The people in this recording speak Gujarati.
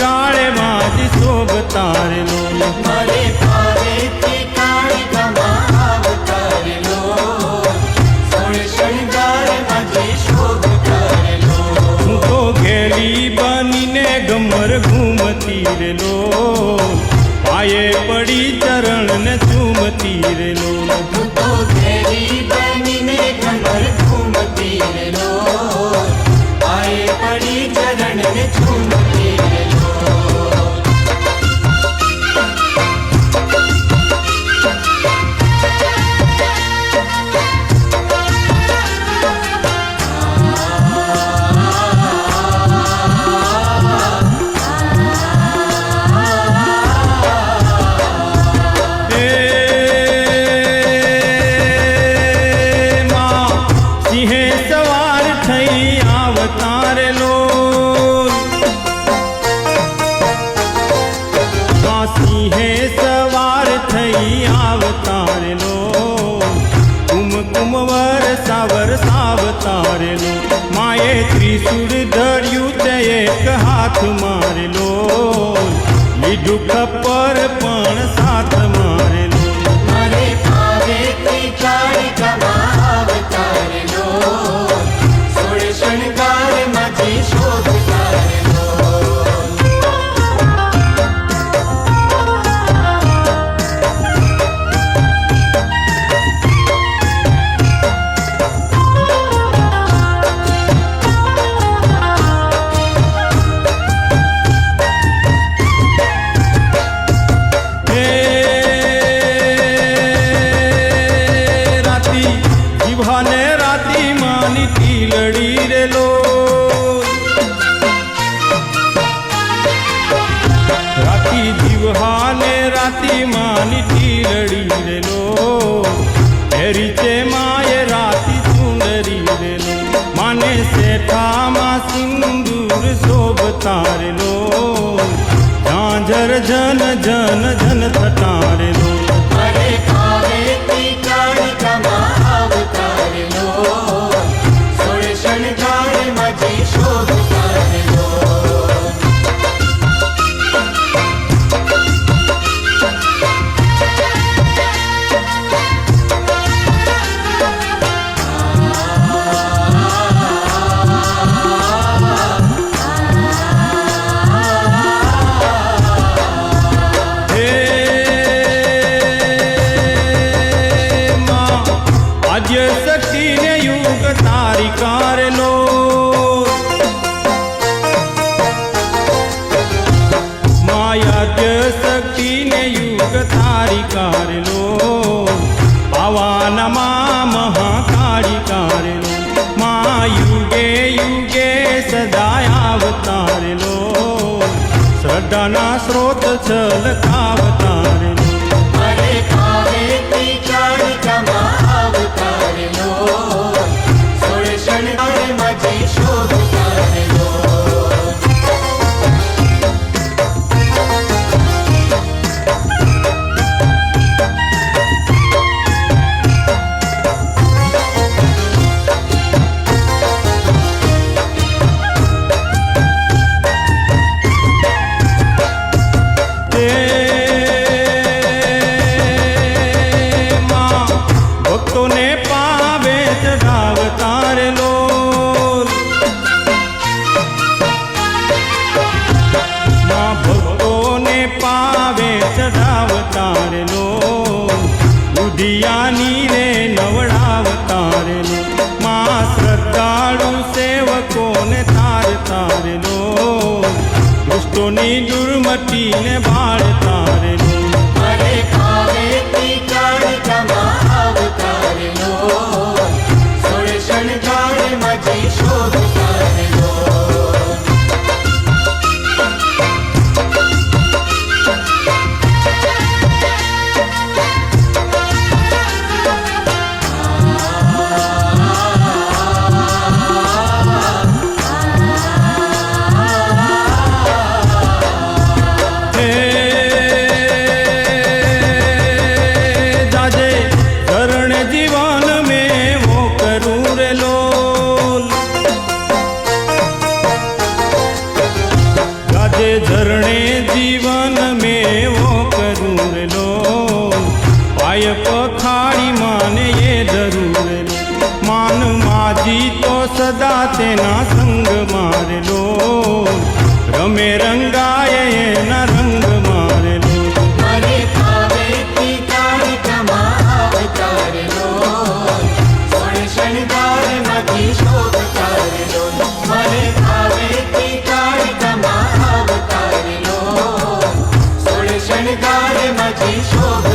ગાળે માં જ શોભ તારનો થઈ આવતાર લોલ. માં સિંહે સવાર થઈ આવતાર લોલ. કુમકુમ વરસાવર સાવતારેલો માએ ત્રિશુળ ધર્યું તે એક હાથ મારેલો. લીધું પર પણ સાથ ટીલડી રેલો. હેરી છે માએ રાતી સુંદરી રેલો. માને શેઠામાં સિંદૂર શોભતારેલો ઝાંઝર જન જન જન થટારેલો મારે યુગ તારી કારલો આવાનમાં મહાકાળી કારલો મા યુગે યુગે સદાય આવતારેલો શ્રદ્ધાના સ્રોત છલકાવતારેલો દુધિયાની રે નવડાવતાર લો. માં શ્રદ્ધાળુ સેવકોને તાર તાર લો. દુષ્ટોની દુર્મતીને બાળ તાર તમે રંગાય એના રંગ મારેલો. મને કાવેતી કારિકામાં અવતારેલો સોણે શણગારમાંથી શોભ તારેલો. મને કાવેતી કારિકામાં અવતારેલો સોણે શણગારમાંથી શોભ